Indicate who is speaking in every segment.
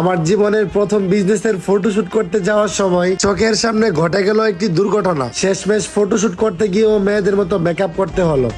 Speaker 1: আমার জীবনের প্রথম বিজনেসের ফটোশুট করতে যাওয়ার সময় চোখের সামনে ঘটে গেল একটি দুর্ঘটনা। শেষমেশ ফটোশুট করতে গিয়েও মেয়েদের মতো মেকআপ করতে হলো।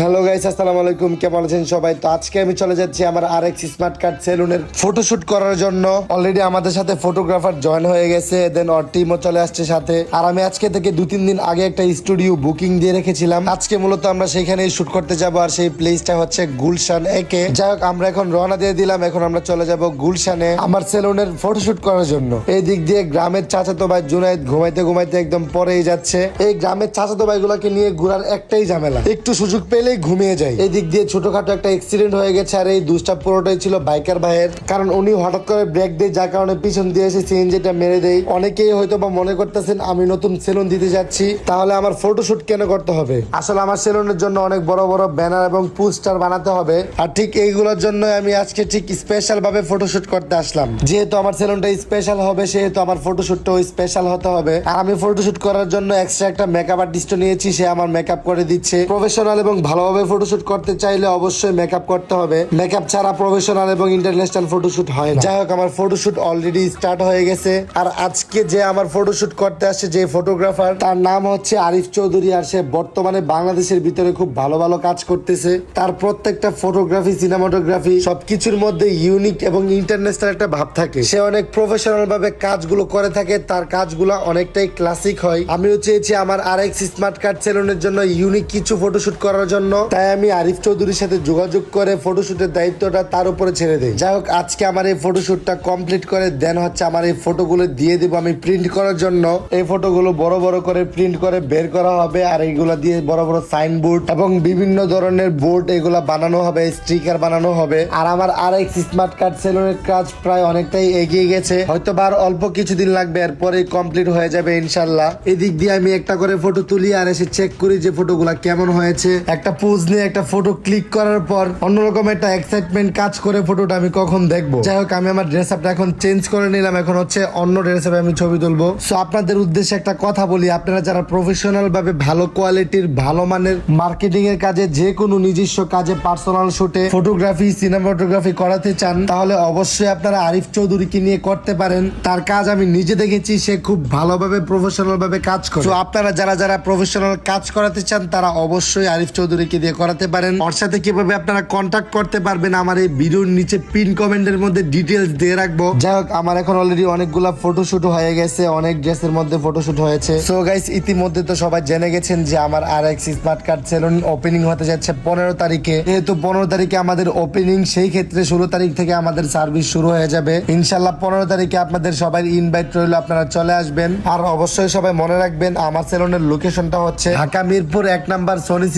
Speaker 1: হ্যালো গাইস আসসালামু আলাইকুম। কেমন আছেন সবাই? তো আজকে আমি চলে যাচ্ছি আমার আর এক্স স্মার্ট কার্ড সেলুনের ফটোশুট করার জন্য। অলরেডি আমাদের সাথে ফটোগ্রাফার জয়েন হয়ে গেছে দেন ওর টিমও চলে আসছে সাথে। আর আমি আজকে থেকে দু তিন দিন আগে একটা স্টুডিও বুকিং দিয়ে রেখেছিলাম। আজকে মূলত আমরা সেখানেই শুট করতে যাব, আর সেই প্লেসটা হচ্ছে গুলশান একে। যাই হোক, আমরা এখন রওনা দিয়ে দিলাম, এখন আমরা চলে যাব গুলশানে আমার সেলুনের ফটোশুট করার জন্য। এই দিক দিয়ে গ্রামের চাচাতো ভাই জুনাইদ ঘুমাইতে ঘুমাইতে একদম পরেই যাচ্ছে। এই গ্রামের চাচাতো ভাইগুলোকে নিয়ে ঘোরার একটাই ঝামেলা। একটু সুযোগ পেলেই ঘুমিয়ে যায় এই দিক দিয়ে ছোটখাটো একটা অ্যাক্সিডেন্ট হয়ে গেছে আর এই দুষ্টা পুরোটাই ছিল বাইকার ভাইয়ের। কারণ উনি হঠাৎ করে ব্রেক দেয় যার কারণে পিছন দিয়ে এসে সিএনজিটা মেরে দেয়। অনেকেই হয়তো বা মনে করতেছেন, আমি নতুন সেলুন দিতে যাচ্ছি, তাহলে আমার ফটোশুট কেন করতে হবে? আসলে আমার সেলুনের জন্য অনেক বড় বড় ব্যানার এবং পোস্টার বানাতে হবে। আর ঠিক এইগুলোর জন্য আমি আজকে ঠিক স্পেশাল ভাবে ফটোশুট করতে আসলাম। যেহেতু আমার সেলুনটা স্পেশাল হবে, সেহেতু আমার ফটোশুটটাও স্পেশাল হতে হবে। আর আমি ফটোশুট করার জন্য এক্সট্রা একটা মেকআপ আর্টিস্ট নিয়েছি, সে আমার মেকআপ করে দিচ্ছে। প্রফেশনাল এবং ভালোভাবে ফটোশুট করতে চাইলে অবশ্যই মেকআপ করতে হবে। মেকআপ ছাড়া প্রফেশনাল এবং ইন্টারন্যাশনাল ফটোশুট হয় যাই হোক আমার ফটোশুট অলরেডি স্টার্ট হয়ে গেছে। আর আজকে যে আমার ফটোশুট করতে আসছে যে ফটোগ্রাফার তার নাম হচ্ছে আরিফ চৌধুরী আর সে বর্তমানে বাংলাদেশের ভিতরে খুব ভালো ভালো কাজ করতেছে। তার প্রত্যেকটা ফটোগ্রাফি সিনেমাটোগ্রাফি সবকিছুর মধ্যে ইউনিক এবং ইন্টারন্যাশনাল একটা ভাব থাকে। সে অনেক প্রফেশনাল ভাবে কাজগুলো করে থাকে। তার কাজগুলো অনেকটাই ক্লাসিক হয়। আমিও চেয়েছি আমার আর স্মার্ট কার্ড সেলুনের জন্য ইউনিক কিছু ফটোশুট করার জন্য। তাই আমি আরিফ চৌধুরীর সাথে যোগাযোগ করে ফটোশুটের দায়িত্বটা তার উপরে ছেড়ে দিই। যাই হোক, আজকে আমার এই ফটোশুটটা কমপ্লিট করে দেন হচ্ছে আমার এই ফটোগুলো দিয়ে দিব আমি প্রিন্ট করার জন্য। এই ফটোগুলো বড় বড় করে প্রিন্ট করে বের করা হবে আর এইগুলা দিয়ে বড় বড় সাইনবোর্ড এবং বিভিন্ন ধরনের বোর্ড এগুলা বানানো হবে স্টিকার বানানো হবে। আর আমার আর এক্স স্মার্ট কার্ড সেলুনের কাজ প্রায় অনেকটাই এগিয়ে গেছে। হয়তো আর অল্প কিছুদিন লাগবে এরপরে কমপ্লিট হয়ে যাবে ইনশাল্লাহ। এদিক দিয়ে আমি একটা করে ফটো তুলি আর এসে চেক করি যে ফটোগুলা কেমন হয়েছে। একটা পোজ নিয়ে একটা ফটো ক্লিক করার পর অন্যরকম একটা এক্সাইটমেন্ট কাজ করে ফটোটা আমি কখন দেখব? যাই হোক, আমি আমার ড্রেস আপটা এখন চেঞ্জ করে নিলাম। এখন হচ্ছে অন্য ড্রেস আপে আমি ছবি তুলবো। সো আপনাদের উদ্দেশ্যে একটা কথা বলি। আপনারা যারা প্রফেশনাল ভাবে ভালো কোয়ালিটির ভালো মানের মার্কেটিং এর কাজে যে কোনো নিজস্ব কাজে পার্সোনাল শুটে ফটোগ্রাফি সিনেমাটোগ্রাফি করাতে চান, তাহলে অবশ্যই আপনারা আরিফ চৌধুরীকে নিয়ে করতে পারেন। তার কাজ আমি নিজে দেখেছি, সে খুব ভালোভাবে প্রফেশনাল ভাবে কাজ করে। আপনারা যারা যারা প্রফেশনাল কাজ করাতে চান, তারা অবশ্যই আরিফ চৌধুরীকে দিয়ে করাতে পারেন। ওর সাথে কীভাবে আপনারা কন্ট্যাক্ট করতে পারবেন, আমার এই ভিডিওর নিচে পিন কমেন্টের মধ্যে ডিটেলস দিয়ে রাখব। যাই হোক, আমার এখন অলরেডি অনেকগুলা ফটোশুট হয়ে গেছে, অনেক ড্রেসের মধ্যে ফটোশুট হয়েছে। সো গাইস ইতিমধ্যে তো সবাই জেনে গেছেন যে আমার আর X smart card salon opening হতে যাচ্ছে পনেরো তারিখে। যেহেতু পনেরো তারিখে আমাদের ওপেনিং সেই ক্ষেত্রে ষোলো তারিখ থেকে আমাদের সার্ভিস শুরু হয়ে যাবে। ইনশাল্লাহ পনেরো তারিখে আপনাদের সবাই ইনভাইট রইল, আপনারা চলে আসবেন। আর অবশ্যই সবাই মনে রাখবেন, আমার সেলুনের লোকেশনটা হচ্ছে ঢাকা মিরপুর এক নাম্বার সনি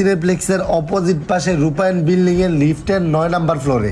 Speaker 1: অপোজিট পাশে রূপায়ণ বিল্ডিং এর লিফটের নয় নাম্বার ফ্লোরে।